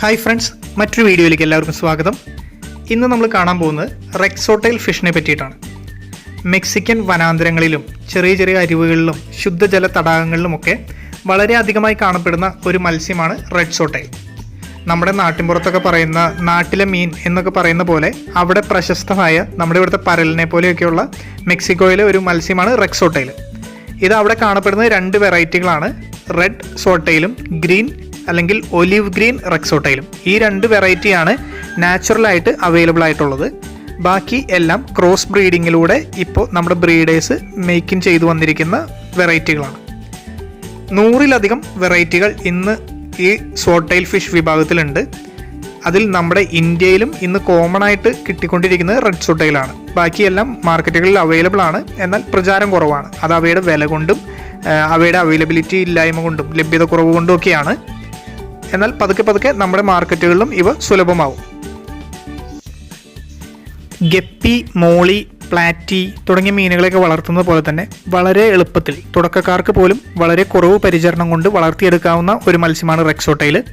Hi friends മറ്റൊരു വീഡിയോയിലേക്ക് എല്ലാവർക്കും സ്വാഗതം. ഇന്ന് നമ്മൾ കാണാൻ പോകുന്നത് റെക്സോട്ടൈൽ ഫിഷിനെ പറ്റിയിട്ടാണ്. മെക്സിക്കൻ വനാന്തരങ്ങളിലും ചെറിയ ചെറിയ അരുവുകളിലും ശുദ്ധജല തടാകങ്ങളിലുമൊക്കെ വളരെ അധികമായി കാണപ്പെടുന്ന ഒരു മത്സ്യമാണ് റെഡ് സോട്ടൈൽ നമ്മുടെ നാട്ടിൻപുറത്തൊക്കെ പറയുന്ന നാട്ടിലെ മീൻ എന്നൊക്കെ പറയുന്ന പോലെ അവിടെ പ്രശസ്തമായ നമ്മുടെ ഇവിടുത്തെ പരലിനെ പോലെയൊക്കെയുള്ള മെക്സിക്കോയിലെ ഒരു മത്സ്യമാണ് റെക്സോട്ടൈൽ ഇത് അവിടെ കാണപ്പെടുന്ന രണ്ട് വെറൈറ്റികളാണ് റെഡ് സോട്ടയിലും ഗ്രീൻ അല്ലെങ്കിൽ ഒലിവ് ഗ്രീൻ റെക്സോട്ടയിലും. ഈ രണ്ട് വെറൈറ്റിയാണ് നാച്ചുറലായിട്ട് അവൈലബിൾ ആയിട്ടുള്ളത്. ബാക്കി എല്ലാം ക്രോസ് ബ്രീഡിങ്ങിലൂടെ ഇപ്പോൾ നമ്മുടെ ബ്രീഡേഴ്സ് മേക്കിംഗ് ചെയ്തു വന്നിരിക്കുന്ന വെറൈറ്റികളാണ് നൂറിലധികം വെറൈറ്റികൾ ഇന്ന് ഈ സോട്ടൈൽ ഫിഷ് വിഭാഗത്തിലുണ്ട്. അതിൽ നമ്മുടെ ഇന്ത്യയിലും ഇന്ന് കോമൺ ആയിട്ട് കിട്ടിക്കൊണ്ടിരിക്കുന്നത് റെഡ് സോട്ടൈലാണ് ബാക്കിയെല്ലാം മാർക്കറ്റുകളിൽ അവൈലബിൾ ആണ്. എന്നാൽ പ്രചാരം കുറവാണ്. അത് അവയുടെ വില കൊണ്ടും അവയുടെ അവൈലബിലിറ്റി ഇല്ലായ്മ കൊണ്ടും ലഭ്യത കുറവ് കൊണ്ടും ഒക്കെയാണ്. എന്നാൽ പതുക്കെ പതുക്കെ നമ്മുടെ മാർക്കറ്റുകളിലും ഇവ സുലഭമാവും. ഗപ്പി മോളി പ്ലാറ്റി തുടങ്ങിയ മീനുകളെയൊക്കെ വളർത്തുന്നത് പോലെ തന്നെ വളരെ എളുപ്പത്തിൽ തുടക്കക്കാർക്ക് പോലും വളരെ കുറവ് പരിചരണം കൊണ്ട് വളർത്തിയെടുക്കാവുന്ന ഒരു മത്സ്യമാണ് റെക്സോട്ടയിൽ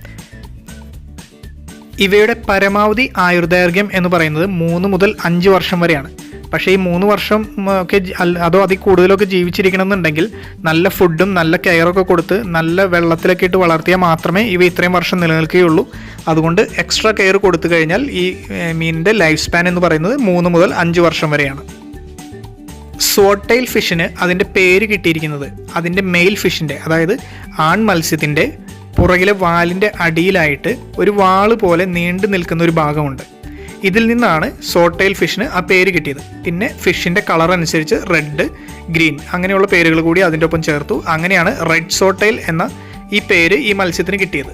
ഇവയുടെ പരമാവധി ആയുർദൈർഘ്യം എന്ന് പറയുന്നത് മൂന്ന് മുതൽ അഞ്ച് വർഷം വരെയാണ്. പക്ഷേ ഈ മൂന്ന് വർഷം ഒക്കെ അതോ അതിൽ കൂടുതലൊക്കെ ജീവിച്ചിരിക്കണം എന്നുണ്ടെങ്കിൽ നല്ല ഫുഡും നല്ല കെയറൊക്കെ കൊടുത്ത് നല്ല വെള്ളത്തിലൊക്കെ ഇട്ട് വളർത്തിയാൽ മാത്രമേ ഇവ ഇത്രയും വർഷം നിലനിൽക്കുകയുള്ളൂ. അതുകൊണ്ട് എക്സ്ട്രാ കെയർ കൊടുത്തു കഴിഞ്ഞാൽ ഈ മീനിന്റെ ലൈഫ് സ്പാൻ എന്ന് പറയുന്നത് മൂന്ന് മുതൽ അഞ്ച് വർഷം വരെയാണ്. സോട്ടൈൽ ഫിഷിന് അതിന്റെ പേര് കിട്ടിയിരിക്കുന്നത് അതിന്റെ മെയിൽ ഫിഷിന്റെ അതായത് ആൺ മത്സ്യത്തിന്റെ പുറകിലെ വാലിന്റെ അടിയിലായിട്ട് ഒരു വാൾ പോലെ നീണ്ടു നിൽക്കുന്ന ഒരു ഭാഗമുണ്ട്. ഇതിൽ നിന്നാണ് സോട്ടെയിൽ ഫിഷിന് ആ പേര് കിട്ടിയത്. പിന്നെ ഫിഷിന്റെ കളർ അനുസരിച്ച് റെഡ് ഗ്രീൻ അങ്ങനെയുള്ള പേരുകൾ കൂടി അതിന്റെ ഒപ്പം ചേർത്തു. അങ്ങനെയാണ് റെഡ് സോട്ടെയിൽ എന്ന ഈ പേര് ഈ മത്സ്യത്തിന് കിട്ടിയത്.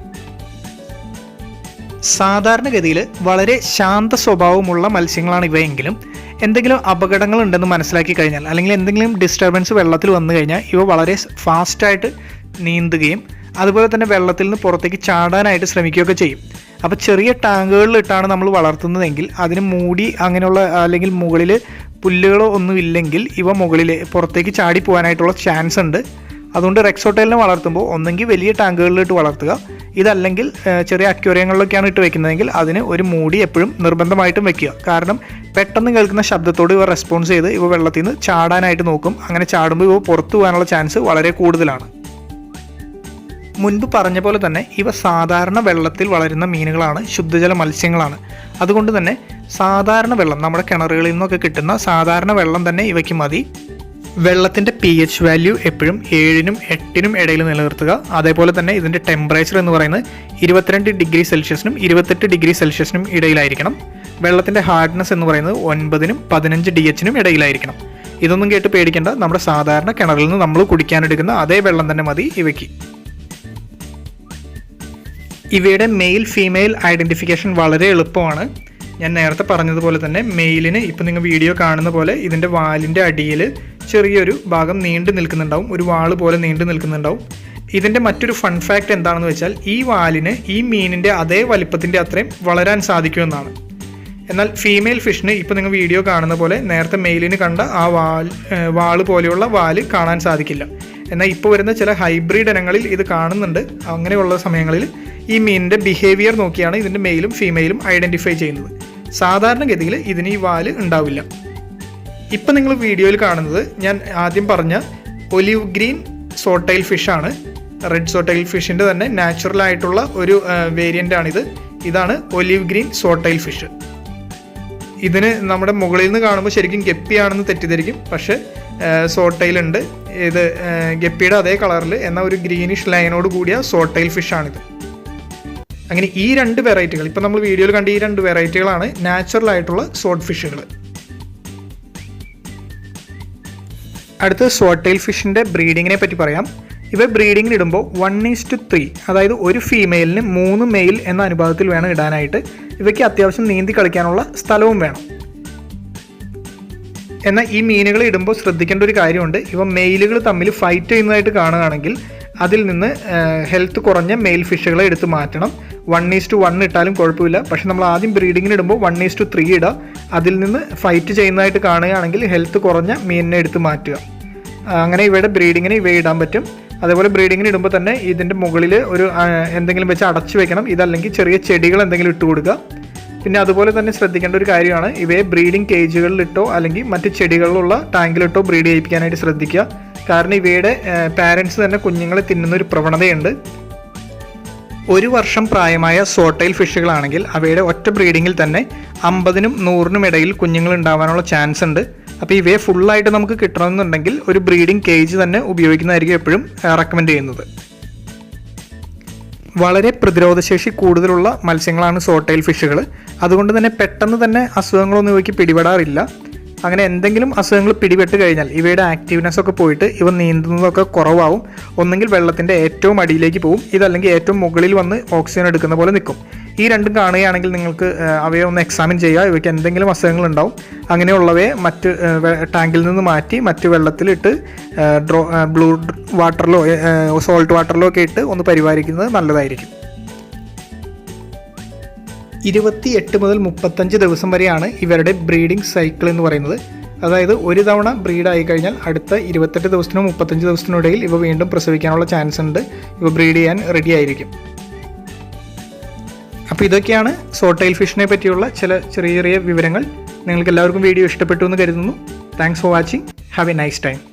സാധാരണഗതിയിൽ വളരെ ശാന്ത സ്വഭാവമുള്ള മത്സ്യങ്ങളാണ് ഇവയെങ്കിലും എന്തെങ്കിലും അപകടങ്ങൾ ഉണ്ടെന്ന് മനസ്സിലാക്കി കഴിഞ്ഞാൽ അല്ലെങ്കിൽ എന്തെങ്കിലും ഡിസ്റ്റർബൻസ് വെള്ളത്തിൽ വന്നു കഴിഞ്ഞാൽ ഇവ വളരെ ഫാസ്റ്റായിട്ട് നീന്തുകയും അതുപോലെ തന്നെ വെള്ളത്തിൽ നിന്ന് പുറത്തേക്ക് ചാടാനായിട്ട് ശ്രമിക്കുകയൊക്കെ ചെയ്യും. അപ്പോൾ ചെറിയ ടാങ്കുകളിലിട്ടാണ് നമ്മൾ വളർത്തുന്നതെങ്കിൽ അതിന് മൂടി അങ്ങനെയുള്ള അല്ലെങ്കിൽ മുകളിൽ പുല്ലുകളോ ഒന്നും ഇല്ലെങ്കിൽ ഇവ മുകളിൽ പുറത്തേക്ക് ചാടി പോകാനായിട്ടുള്ള ചാൻസ് ഉണ്ട്. അതുകൊണ്ട് റെക്സോട്ടേലിനെ വളർത്തുമ്പോൾ ഒന്നെങ്കിൽ വലിയ ടാങ്കുകളിലിട്ട് വളർത്തുക. ഇതല്ലെങ്കിൽ ചെറിയ അക്വേറിയങ്ങളിലൊക്കെയാണ് ഇട്ട് വെക്കുന്നതെങ്കിൽ അതിന് ഒരു മൂടി എപ്പോഴും നിർബന്ധമായിട്ടും വെക്കുക. കാരണം പെട്ടെന്ന് കേൾക്കുന്ന ശബ്ദത്തോട് ഇവ റെസ്പോൺസ് ചെയ്ത് ഇവ വെള്ളത്തിൽ നിന്ന് ചാടാനായിട്ട് നോക്കും. അങ്ങനെ ചാടുമ്പോൾ ഇവ പുറത്തു പോകാനുള്ള ചാൻസ് വളരെ കൂടുതലാണ്. മുൻപ് പറഞ്ഞ പോലെ തന്നെ ഇവ സാധാരണ വെള്ളത്തിൽ വളരുന്ന മീനുകളാണ് ശുദ്ധജല മത്സ്യങ്ങളാണ്. അതുകൊണ്ട് തന്നെ സാധാരണ വെള്ളം നമ്മുടെ കിണറുകളിൽ നിന്നൊക്കെ കിട്ടുന്ന സാധാരണ വെള്ളം തന്നെ ഇവയ്ക്ക് മതി. വെള്ളത്തിന്റെ പി എച്ച് വാല്യൂ എപ്പോഴും ഏഴിനും എട്ടിനും ഇടയിൽ നിലനിർത്തുക. അതേപോലെ തന്നെ ഇതിന്റെ ടെമ്പറേച്ചർ എന്ന് പറയുന്നത് ഇരുപത്തിരണ്ട് ഡിഗ്രി സെൽഷ്യസിനും ഇരുപത്തെട്ട് ഡിഗ്രി സെൽഷ്യസിനും ഇടയിലായിരിക്കണം. വെള്ളത്തിന്റെ ഹാർഡ്നെസ് എന്ന് പറയുന്നത് ഒൻപതിനും പതിനഞ്ച് ഡി എച്ചിനും ഇടയിലായിരിക്കണം. ഇതൊന്നും കേട്ട് പേടിക്കേണ്ട. നമ്മുടെ സാധാരണ കിണറിൽ നിന്ന് നമ്മൾ കുടിക്കാനെടുക്കുന്ന അതേ വെള്ളം തന്നെ മതി ഇവയ്ക്ക്. ഇവയുടെ മെയിൽ ഫീമെയിൽ ഐഡന്റിഫിക്കേഷൻ വളരെ എളുപ്പമാണ്. ഞാൻ നേരത്തെ പറഞ്ഞതുപോലെ തന്നെ മെയിലിന് ഇപ്പം നിങ്ങൾ വീഡിയോ കാണുന്ന പോലെ ഇതിന്റെ വാലിന്റെ അടിയിൽ ചെറിയൊരു ഭാഗം നീണ്ടു നിൽക്കുന്നുണ്ടാവും. ഒരു വാൾ പോലെ നീണ്ടു നിൽക്കുന്നുണ്ടാവും. ഇതിന്റെ മറ്റൊരു ഫൺ ഫാക്റ്റ് എന്താണെന്ന് വെച്ചാൽ ഈ വാലിന് ഈ മീനിന്റെ അതേ വലിപ്പത്തിന്റെ അത്രയും വളരാൻ സാധിക്കുമെന്നാണ്. എന്നാൽ ഫീമെയിൽ ഫിഷിന് ഇപ്പോൾ നിങ്ങൾ വീഡിയോ കാണുന്ന പോലെ നേരത്തെ മെയിലിന് കണ്ട ആ വാൽ വാൾ പോലെയുള്ള വാൽ കാണാൻ സാധിക്കില്ല. എന്നാൽ ഇപ്പോൾ വരുന്ന ചില ഹൈബ്രിഡ് ഇനങ്ങളിൽ ഇത് കാണുന്നുണ്ട്. അങ്ങനെയുള്ള സമയങ്ങളിൽ ഈ മീനിന്റെ ബിഹേവിയർ നോക്കിയാണ് ഇതിന്റെ മെയിലും ഫീമെയിലും ഐഡന്റിഫൈ ചെയ്യുന്നത്. സാധാരണഗതിയിൽ ഇതിന് ഈ വാൽ ഉണ്ടാവില്ല. ഇപ്പം നിങ്ങൾ വീഡിയോയിൽ കാണുന്നത് ഞാൻ ആദ്യം പറഞ്ഞ ഒലിവ് ഗ്രീൻ സോട്ടൈൽ ഫിഷാണ് റെഡ് സോട്ടൈൽ ഫിഷിന്റെ തന്നെ നാച്ചുറൽ ആയിട്ടുള്ള ഒരു വേരിയന്റ് ആണിത്. ഇതാണ് ഒലിവ് ഗ്രീൻ സോട്ടൈൽ ഫിഷ്. ഇതിന് നമ്മുടെ മുകളിൽ നിന്ന് കാണുമ്പോൾ ശരിക്കും ഗപ്പിയാണെന്ന് തെറ്റിദ്ധരിക്കും. പക്ഷേ സോട്ടൈലുണ്ട് ഇത് ഗപ്പിയുടെ അതേ കളറിൽ എന്നാൽ ഒരു ഗ്രീനിഷ് ലൈനോട് കൂടിയ സോട്ടൈൽ ഫിഷാണിത് അങ്ങനെ ഈ രണ്ട് വെറൈറ്റികൾ ഇപ്പം നമ്മൾ വീഡിയോയിൽ കണ്ട ഈ രണ്ട് വെറൈറ്റികളാണ് നാച്ചുറൽ ആയിട്ടുള്ള സോട്ട് ഫിഷുകൾ അടുത്ത് സോട്ടൈൽ ഫിഷിന്റെ ബ്രീഡിങ്ങിനെ പറ്റി പറയാം. ഇവ ബ്രീഡിങ്ങിന് ഇടുമ്പോൾ വൺ ഈസ് ടു ത്രീ അതായത് ഒരു ഫീമെയിലിന് മൂന്ന് മെയിൽ എന്ന അനുപാതത്തിൽ വേണം ഇടാനായിട്ട്. ഇവയ്ക്ക് അത്യാവശ്യം നീന്തി കളിക്കാനുള്ള സ്ഥലവും വേണം. എന്നാൽ ഈ മീനുകൾ ഇടുമ്പോൾ ശ്രദ്ധിക്കേണ്ട ഒരു കാര്യമുണ്ട്. ഇവ മെയിലുകൾ തമ്മിൽ ഫൈറ്റ് ചെയ്യുന്നതായിട്ട് കാണുകയാണെങ്കിൽ അതിൽ നിന്ന് ഹെൽത്ത് കുറഞ്ഞ മെയിൽ ഫിഷുകളെ എടുത്ത് മാറ്റണം. വൺ ഈസ് ടു വൺ ഇട്ടാലും കുഴപ്പമില്ല. പക്ഷെ നമ്മൾ ആദ്യം ബ്രീഡിങ്ങിന് ഇടുമ്പോൾ വൺ ഈസ് ടു ത്രീ ഇടുക. അതിൽ നിന്ന് ഫൈറ്റ് ചെയ്യുന്നതായിട്ട് കാണുകയാണെങ്കിൽ ഹെൽത്ത് കുറഞ്ഞ മീനിനെ എടുത്ത് മാറ്റുക. അങ്ങനെ ഇവയുടെ ബ്രീഡിങ്ങിന് ഇവയെ ഇടാൻ പറ്റും. അതേപോലെ ബ്രീഡിങ്ങിന് ഇടുമ്പോൾ തന്നെ ഇതിന്റെ മുകളിൽ ഒരു എന്തെങ്കിലും വെച്ച് അടച്ചു വെക്കണം. ഇതല്ലെങ്കിൽ ചെറിയ ചെടികൾ എന്തെങ്കിലും ഇട്ട് കൊടുക്കുക. പിന്നെ അതുപോലെ തന്നെ ശ്രദ്ധിക്കേണ്ട ഒരു കാര്യമാണ് ഇവയെ ബ്രീഡിംഗ് കേജുകളിലിട്ടോ അല്ലെങ്കിൽ മറ്റ് ചെടികളിലുള്ള ടാങ്കിലിട്ടോ ബ്രീഡ് ചെയ്യിപ്പിക്കാനായിട്ട് ശ്രദ്ധിക്കുക. കാരണം ഇവയുടെ പാരൻസ് തന്നെ കുഞ്ഞുങ്ങളെ തിന്നുന്ന ഒരു പ്രവണതയുണ്ട്. ഒരു വർഷം പ്രായമായ സോട്ടൈൽ ഫിഷുകളാണെങ്കിൽ അവയുടെ ഒറ്റ ബ്രീഡിങ്ങിൽ തന്നെ അമ്പതിനും നൂറിനും ഇടയിൽ കുഞ്ഞുങ്ങൾ ഉണ്ടാവാനുള്ള ചാൻസ് ഉണ്ട്. അപ്പോൾ ഇവയെ ഫുള്ളായിട്ട് നമുക്ക് കിട്ടണമെന്നുണ്ടെങ്കിൽ ഒരു ബ്രീഡിംഗ് കേജ് തന്നെ ഉപയോഗിക്കുന്നതായിരിക്കും എപ്പോഴും റെക്കമെൻഡ് ചെയ്യുന്നത്. വളരെ പ്രതിരോധശേഷി കൂടുതലുള്ള മത്സ്യങ്ങളാണ് സോട്ടൈൽ ഫിഷുകൾ അതുകൊണ്ട് തന്നെ പെട്ടെന്ന് തന്നെ അസുഖങ്ങളൊന്നും ഇവയ്ക്ക് പിടിപെടാറില്ല. അങ്ങനെ എന്തെങ്കിലും അസുഖങ്ങൾ പിടിപെട്ട് കഴിഞ്ഞാൽ ഇവയുടെ ആക്റ്റീവ്നെസ് ഒക്കെ പോയിട്ട് ഇവ നീന്തുന്നതൊക്കെ കുറവാകും ഒന്നെങ്കിൽ വെള്ളത്തിന്റെ ഏറ്റവും അടിയിലേക്ക് പോകും ഇതല്ലെങ്കിൽ ഏറ്റവും മുകളിൽ വന്ന് ഓക്സിജൻ എടുക്കുന്ന പോലെ നിൽക്കും. ഈ രണ്ടും കാണുകയാണെങ്കിൽ നിങ്ങൾക്ക് അവയെ ഒന്ന് എക്സാമിൻ ചെയ്യുക. ഇവയ്ക്ക് എന്തെങ്കിലും അസുഖങ്ങൾ ഉണ്ടാവും അങ്ങനെയുള്ളവയെ മറ്റ് ടാങ്കിൽ നിന്ന് മാറ്റി മറ്റ് വെള്ളത്തിലിട്ട് ഡ്രോ ബ്ലൂ വാട്ടറിലോ സോൾട്ട് വാട്ടറിലോ ഒക്കെ ഇട്ട് ഒന്ന് പരിപാലിക്കുന്നത് നല്ലതായിരിക്കും. ഇരുപത്തി എട്ട് മുതൽ മുപ്പത്തഞ്ച് ദിവസം വരെയാണ് ഇവരുടെ ബ്രീഡിംഗ് സൈക്കിൾ എന്ന് പറയുന്നത്. അതായത് ഒരു തവണ ബ്രീഡായി കഴിഞ്ഞാൽ അടുത്ത ഇരുപത്തെട്ട് ദിവസത്തിനോ മുപ്പത്തഞ്ച് ദിവസത്തിനോ ഇടയിൽ ഇവ വീണ്ടും പ്രസവിക്കാനുള്ള ചാൻസ് ഉണ്ട്. ഇവ ബ്രീഡ് ചെയ്യാൻ റെഡി ആയിരിക്കും. അപ്പോൾ ഇതൊക്കെയാണ് സോട്ടൈൽ ഫിഷിനെ പറ്റിയുള്ള ചില ചെറിയ ചെറിയ വിവരങ്ങൾ. നിങ്ങൾക്ക് എല്ലാവർക്കും വീഡിയോ ഇഷ്ടപ്പെട്ടു എന്ന് കരുതുന്നു. Thanks for watching have a nice time